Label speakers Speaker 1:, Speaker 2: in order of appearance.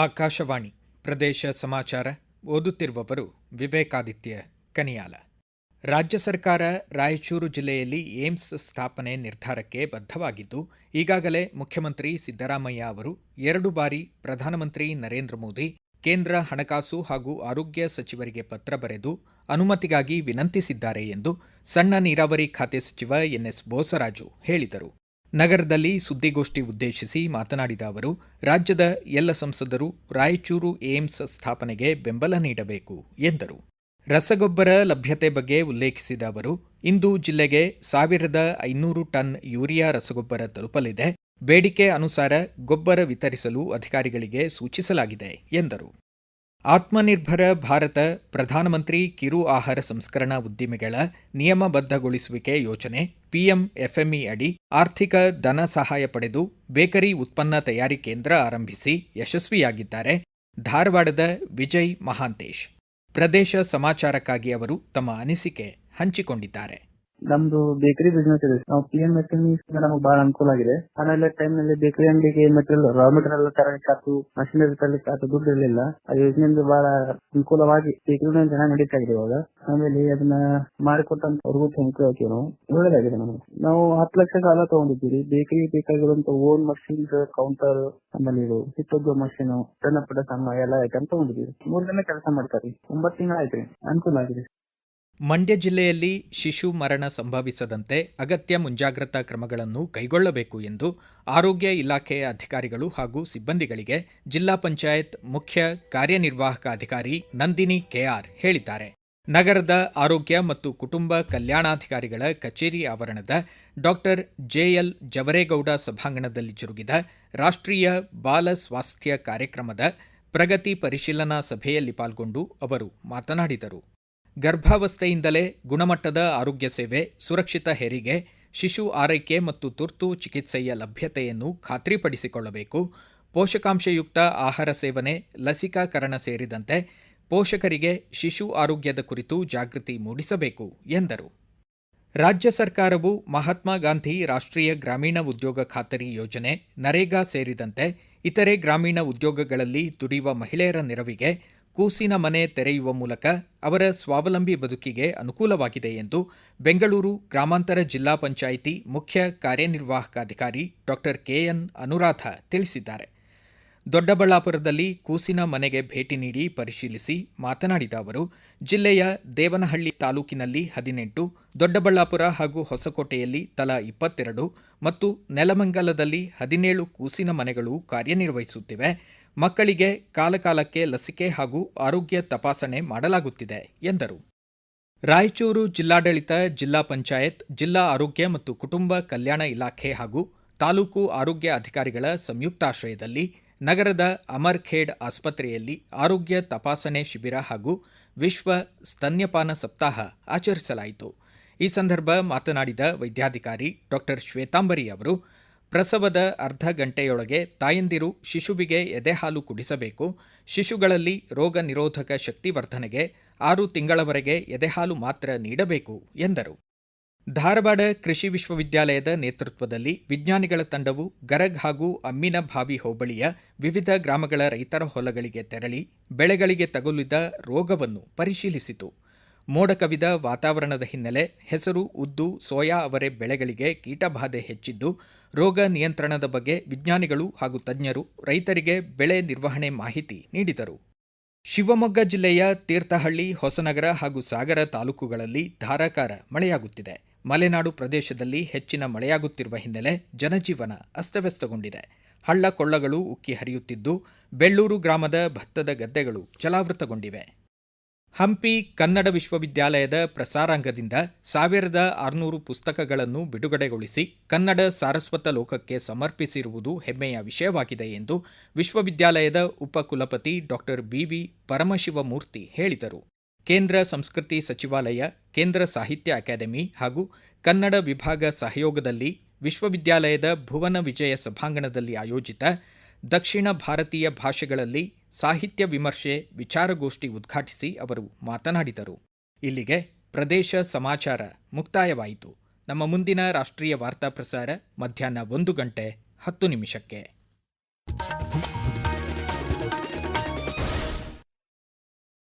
Speaker 1: ಆಕಾಶವಾಣಿ ಪ್ರದೇಶ ಸಮಾಚಾರ ಓದುತ್ತಿರುವವರು ವಿವೇಕಾದಿತ್ಯ ಕನಿಯಾಲ ರಾಜ್ಯ ಸರ್ಕಾರ ರಾಯಚೂರು ಜಿಲ್ಲೆಯಲ್ಲಿ ಏಮ್ಸ್ ಸ್ಥಾಪನೆ ನಿರ್ಧಾರಕ್ಕೆ ಬದ್ಧವಾಗಿದ್ದು ಈಗಾಗಲೇ ಮುಖ್ಯಮಂತ್ರಿ ಸಿದ್ದರಾಮಯ್ಯ ಅವರು ಎರಡು ಬಾರಿ ಪ್ರಧಾನಮಂತ್ರಿ ನರೇಂದ್ರ ಮೋದಿ ಕೇಂದ್ರ ಹಣಕಾಸು ಹಾಗೂ ಆರೋಗ್ಯ ಸಚಿವರಿಗೆ ಪತ್ರ ಬರೆದು ಅನುಮತಿಗಾಗಿ ವಿನಂತಿಸಿದ್ದಾರೆ ಎಂದು ಸಣ್ಣ ನೀರಾವರಿ ಖಾತೆ ಸಚಿವ ಎನ್ಎಸ್ ಬೋಸರಾಜು ಹೇಳಿದರು ನಗರದಲ್ಲಿ ಸುದ್ದಿಗೋಷ್ಠಿ ಉದ್ದೇಶಿಸಿ ಮಾತನಾಡಿದ ಅವರು ರಾಜ್ಯದ ಎಲ್ಲ ಸಂಸದರು ರಾಯಚೂರು ಏಮ್ಸ್ ಸ್ಥಾಪನೆಗೆ ಬೆಂಬಲ ನೀಡಬೇಕು ಎಂದರು ರಸಗೊಬ್ಬರ ಲಭ್ಯತೆ ಬಗ್ಗೆ ಉಲ್ಲೇಖಿಸಿದ ಅವರು ಇಂದು ಜಿಲ್ಲೆಗೆ ಸಾವಿರದ ಐನೂರು ಟನ್ ಯೂರಿಯಾ ರಸಗೊಬ್ಬರ ತಲುಪಲಿದೆ ಬೇಡಿಕೆ ಅನುಸಾರ ಗೊಬ್ಬರ ವಿತರಿಸಲು ಅಧಿಕಾರಿಗಳಿಗೆ ಸೂಚಿಸಲಾಗಿದೆ ಎಂದರು ಆತ್ಮನಿರ್ಭರ ಭಾರತ ಪ್ರಧಾನಮಂತ್ರಿ ಕಿರು ಆಹಾರ ಸಂಸ್ಕರಣಾ ಉದ್ದಿಮೆಗಳ ನಿಯಮಬದ್ಧಗೊಳಿಸುವಿಕೆ ಯೋಜನೆ ಪಿಎಂಎಫ್ಎಂಇ ಅಡಿ ಆರ್ಥಿಕ ಧನ ಸಹಾಯ ಪಡೆದು ಬೇಕರಿ ಉತ್ಪನ್ನ ತಯಾರಿ ಕೇಂದ್ರ ಆರಂಭಿಸಿ ಯಶಸ್ವಿಯಾಗಿದ್ದಾರೆ ಧಾರವಾಡದ ವಿಜಯ್ ಮಹಾಂತೇಶ್ ಪ್ರದೇಶ ಸಮಾಚಾರಕ್ಕಾಗಿ ಅವರು ತಮ್ಮ ಅನಿಸಿಕೆ ಹಂಚಿಕೊಂಡಿದ್ದಾರೆ
Speaker 2: ನಮ್ದು ಬೇಕರಿ ಬಿಸ್ನೆಸ್ ಇದೆ ನಾವು ಪಿ ಎಂ ಮೆಕ್ಯಾನಿಕ್ಸ್ ನಮಗೆ ಬಹಳ ಅನುಕೂಲ ಆಗಿದೆ ಆಮೇಲೆ ಟೈಮ್ ನಲ್ಲಿ ಬೇಕರಿ ಅಂಗಡಿಗೆ ಮೆಟೀರಿಯಲ್ ರಾ ಮೆಟೀರಿಯಲ್ ತರಲಿಕ್ಕೆ ಆತು ಮಷಿನರಿ ತರಲಿಕ್ಕೆ ಆತು ದುಡ್ಡು ಇರಲಿಲ್ಲ ಆ ಯೋಜನೆಯಿಂದ ಬಹಳ ಅನುಕೂಲವಾಗಿ ಬೇಕರಿ ಜನ ನಡೀತಾ ಇದೆ ಇವಾಗ ಆಮೇಲೆ ಅದನ್ನ ಮಾಡಿಕೊಟ್ಟಂತ ಅವ್ರಿಗೂ ಥ್ಯಾಂಕ್ ಯು ಹಾಕಿ ನಾವು ಒಳ್ಳೇದಾಗಿದೆ ನಮಗೆ ನಾವು ಹತ್ತು ಲಕ್ಷ ಸಾಲ ತಗೊಂಡಿದ್ದೀವಿ ಬೇಕರಿ ಬೇಕಾಗಿರುವಂತ ಓನ್ ಮಷಿನ್ ಕೌಂಟರ್ ಆಮೇಲೆ ಇದು ಸಿಟ್ಟೊಗ್ಗ ಮಷಿನ್ ಸಣ್ಣ ಪುಟ್ಟ ಸಣ್ಣ ಎಲ್ಲ ಐಟಮ್ ತಗೊಂಡಿದ್ದೀವಿ ಮೂರ್ ಜನ ಕೆಲಸ ಮಾಡ್ತಾರೆ ಒಂಬತ್ತು ತಿಂಗಳ ಆಯ್ತು ಅನುಕೂಲ ಆಗಿದೆ
Speaker 1: ಮಂಡ್ಯ ಜಿಲ್ಲೆಯಲ್ಲಿ ಶಿಶು ಮರಣ ಸಂಭವಿಸದಂತೆ ಅಗತ್ಯ ಮುಂಜಾಗ್ರತಾ ಕ್ರಮಗಳನ್ನು ಕೈಗೊಳ್ಳಬೇಕು ಎಂದು ಆರೋಗ್ಯ ಇಲಾಖೆಯ ಅಧಿಕಾರಿಗಳು ಹಾಗೂ ಸಿಬ್ಬಂದಿಗಳಿಗೆ ಜಿಲ್ಲಾ ಪಂಚಾಯತ್ ಮುಖ್ಯ ಕಾರ್ಯನಿರ್ವಾಹಕ ಅಧಿಕಾರಿ ನಂದಿನಿ ಕೆಆರ್ ಹೇಳಿದ್ದಾರೆ ನಗರದ ಆರೋಗ್ಯ ಮತ್ತು ಕುಟುಂಬ ಕಲ್ಯಾಣಾಧಿಕಾರಿಗಳ ಕಚೇರಿ ಆವರಣದ ಡಾಕ್ಟರ್ ಜೆಎಲ್ ಜವರೇಗೌಡ ಸಭಾಂಗಣದಲ್ಲಿ ಜರುಗಿದ ರಾಷ್ಟ್ರೀಯ ಬಾಲ ಸ್ವಾಸ್ಥ್ಯ ಕಾರ್ಯಕ್ರಮದ ಪ್ರಗತಿ ಪರಿಶೀಲನಾ ಸಭೆಯಲ್ಲಿ ಪಾಲ್ಗೊಂಡು ಅವರು ಮಾತನಾಡಿದರು ಗರ್ಭಾವಸ್ಥೆಯಿಂದಲೇ ಗುಣಮಟ್ಟದ ಆರೋಗ್ಯ ಸೇವೆ ಸುರಕ್ಷಿತ ಹೆರಿಗೆ ಶಿಶು ಆರೈಕೆ ಮತ್ತು ತುರ್ತು ಚಿಕಿತ್ಸೆಯ ಲಭ್ಯತೆಯನ್ನು ಖಾತ್ರಿಪಡಿಸಿಕೊಳ್ಳಬೇಕು ಪೋಷಕಾಂಶಯುಕ್ತ ಆಹಾರ ಸೇವನೆ ಲಸಿಕಾಕರಣ ಸೇರಿದಂತೆ ಪೋಷಕರಿಗೆ ಶಿಶು ಆರೋಗ್ಯದ ಕುರಿತು ಜಾಗೃತಿ ಮೂಡಿಸಬೇಕು ಎಂದರು ರಾಜ್ಯ ಸರ್ಕಾರವು ಮಹಾತ್ಮ ಗಾಂಧಿ ರಾಷ್ಟ್ರೀಯ ಗ್ರಾಮೀಣ ಉದ್ಯೋಗ ಖಾತರಿ ಯೋಜನೆ ನರೇಗಾ ಸೇರಿದಂತೆ ಇತರೆ ಗ್ರಾಮೀಣ ಉದ್ಯೋಗಗಳಲ್ಲಿ ದುಡಿಯುವ ಮಹಿಳೆಯರ ನೆರವಿಗೆ ಕೂಸಿನ ಮನೆ ತೆರೆಯುವ ಮೂಲಕ ಅವರ ಸ್ವಾವಲಂಬಿ ಬದುಕಿಗೆ ಅನುಕೂಲವಾಗಿದೆ ಎಂದು ಬೆಂಗಳೂರು ಗ್ರಾಮಾಂತರ ಜಿಲ್ಲಾ ಪಂಚಾಯಿತಿ ಮುಖ್ಯ ಕಾರ್ಯನಿರ್ವಾಹಕಾಧಿಕಾರಿ ಡಾಕ್ಟರ್ ಕೆಎನ್ ಅನುರಾಧ ತಿಳಿಸಿದ್ದಾರೆ ದೊಡ್ಡಬಳ್ಳಾಪುರದಲ್ಲಿ ಕೂಸಿನ ಮನೆಗೆ ಭೇಟಿ ನೀಡಿ ಪರಿಶೀಲಿಸಿ ಮಾತನಾಡಿದ ಅವರು ಜಿಲ್ಲೆಯ ದೇವನಹಳ್ಳಿ ತಾಲೂಕಿನಲ್ಲಿ ಹದಿನೆಂಟು ದೊಡ್ಡಬಳ್ಳಾಪುರ ಹಾಗೂ ಹೊಸಕೋಟೆಯಲ್ಲಿ ತಲಾ ಇಪ್ಪತ್ತೆರಡು ಮತ್ತು ನೆಲಮಂಗಲದಲ್ಲಿ ಹದಿನೇಳು ಕೂಸಿನ ಮನೆಗಳು ಕಾರ್ಯನಿರ್ವಹಿಸುತ್ತಿವೆ ಮಕ್ಕಳಿಗೆ ಕಾಲಕಾಲಕ್ಕೆ ಲಸಿಕೆ ಹಾಗೂ ಆರೋಗ್ಯ ತಪಾಸಣೆ ಮಾಡಲಾಗುತ್ತಿದೆ ಎಂದರು ರಾಯಚೂರು ಜಿಲ್ಲಾಡಳಿತ ಜಿಲ್ಲಾ ಪಂಚಾಯತ್ ಜಿಲ್ಲಾ ಆರೋಗ್ಯ ಮತ್ತು ಕುಟುಂಬ ಕಲ್ಯಾಣ ಇಲಾಖೆ ಹಾಗೂ ತಾಲೂಕು ಆರೋಗ್ಯ ಅಧಿಕಾರಿಗಳ ಸಂಯುಕ್ತಾಶ್ರಯದಲ್ಲಿ ನಗರದ ಅಮರ್ಖೇಡ್ ಆಸ್ಪತ್ರೆಯಲ್ಲಿ ಆರೋಗ್ಯ ತಪಾಸಣೆ ಶಿಬಿರ ಹಾಗೂ ವಿಶ್ವ ಸ್ತನ್ಯಪಾನ ಸಪ್ತಾಹ ಆಚರಿಸಲಾಯಿತು ಈ ಸಂದರ್ಭ ಮಾತನಾಡಿದ ವೈದ್ಯಾಧಿಕಾರಿ ಡಾಕ್ಟರ್ ಶ್ವೇತಾಂಬರಿ ಅವರು ಪ್ರಸವದ ಅರ್ಧ ಗಂಟೆಯೊಳಗೆ ತಾಯಂದಿರು ಶಿಶುವಿಗೆ ಎದೆಹಾಲು ಕುಡಿಸಬೇಕು ಶಿಶುಗಳಲ್ಲಿ ರೋಗ ನಿರೋಧಕ ಶಕ್ತಿ ವರ್ಧನೆಗೆ ಆರು ತಿಂಗಳವರೆಗೆ ಎದೆಹಾಲು ಮಾತ್ರ ನೀಡಬೇಕು ಎಂದರು ಧಾರವಾಡ ಕೃಷಿ ವಿಶ್ವವಿದ್ಯಾಲಯದ ನೇತೃತ್ವದಲ್ಲಿ ವಿಜ್ಞಾನಿಗಳ ತಂಡವು ಗರಗ್ ಹಾಗೂ ಅಮ್ಮಿನಭಾವಿ ಹೋಬಳಿಯ ವಿವಿಧ ಗ್ರಾಮಗಳ ರೈತರ ಹೊಲಗಳಿಗೆ ತೆರಳಿ ಬೆಳೆಗಳಿಗೆ ತಗುಲಿದ ರೋಗವನ್ನು ಪರಿಶೀಲಿಸಿತು ಮೋಡ ಕವಿದ ವಾತಾವರಣದ ಹಿನ್ನೆಲೆ ಹೆಸರು ಉದ್ದು ಸೋಯಾ ಅವರೆ ಬೆಳೆಗಳಿಗೆ ಕೀಟಬಾಧೆ ಹೆಚ್ಚಿದ್ದು ರೋಗ ನಿಯಂತ್ರಣದ ಬಗ್ಗೆ ವಿಜ್ಞಾನಿಗಳು ಹಾಗೂ ತಜ್ಞರು ರೈತರಿಗೆ ಬೆಳೆ ನಿರ್ವಹಣೆ ಮಾಹಿತಿ ನೀಡಿದರು ಶಿವಮೊಗ್ಗ ಜಿಲ್ಲೆಯ ತೀರ್ಥಹಳ್ಳಿ ಹೊಸನಗರ ಹಾಗೂ ಸಾಗರ ತಾಲೂಕುಗಳಲ್ಲಿ ಧಾರಾಕಾರ ಮಳೆಯಾಗುತ್ತಿದೆ ಮಲೆನಾಡು ಪ್ರದೇಶದಲ್ಲಿ ಹೆಚ್ಚಿನ ಮಳೆಯಾಗುತ್ತಿರುವ ಹಿನ್ನೆಲೆ ಜನಜೀವನ ಅಸ್ತವ್ಯಸ್ತಗೊಂಡಿದೆ ಹಳ್ಳ ಕೊಳ್ಳಗಳು ಉಕ್ಕಿ ಹರಿಯುತ್ತಿದ್ದು ಬೆಳ್ಳೂರು ಗ್ರಾಮದ ಭತ್ತದ ಗದ್ದೆಗಳು ಜಲಾವೃತಗೊಂಡಿವೆ ಹಂಪಿ ಕನ್ನಡ ವಿಶ್ವವಿದ್ಯಾಲಯದ ಪ್ರಸಾರಾಂಗದಿಂದ ಸಾವಿರದ ಆರುನೂರು ಪುಸ್ತಕಗಳನ್ನು ಬಿಡುಗಡೆಗೊಳಿಸಿ ಕನ್ನಡ ಸಾರಸ್ವತ ಲೋಕಕ್ಕೆ ಸಮರ್ಪಿಸಿರುವುದು ಹೆಮ್ಮೆಯ ವಿಷಯವಾಗಿದೆ ಎಂದು ವಿಶ್ವವಿದ್ಯಾಲಯದ ಉಪಕುಲಪತಿ ಡಾಕ್ಟರ್ ಬಿವಿ ಪರಮಶಿವಮೂರ್ತಿ ಹೇಳಿದರು ಕೇಂದ್ರ ಸಂಸ್ಕೃತಿ ಸಚಿವಾಲಯ ಕೇಂದ್ರ ಸಾಹಿತ್ಯ ಅಕಾಡೆಮಿ ಹಾಗೂ ಕನ್ನಡ ವಿಭಾಗ ಸಹಯೋಗದಲ್ಲಿ ವಿಶ್ವವಿದ್ಯಾಲಯದ ಭುವನ ವಿಜಯ ಸಭಾಂಗಣದಲ್ಲಿ ಆಯೋಜಿತ ದಕ್ಷಿಣ ಭಾರತೀಯ ಭಾಷೆಗಳಲ್ಲಿ ಸಾಹಿತ್ಯ ವಿಮರ್ಶೆ ವಿಚಾರಗೋಷ್ಠಿ ಉದ್ಘಾಟಿಸಿ ಅವರು ಮಾತನಾಡಿದರು ಇಲ್ಲಿಗೆ ಪ್ರದೇಶ ಸಮಾಚಾರ ಮುಕ್ತಾಯವಾಯಿತು ನಮ್ಮ ಮುಂದಿನ ರಾಷ್ಟ್ರೀಯ ವಾರ್ತಾ ಪ್ರಸಾರ ಮಧ್ಯಾಹ್ನ ಒಂದು ಗಂಟೆ ಹತ್ತು ನಿಮಿಷಕ್ಕೆ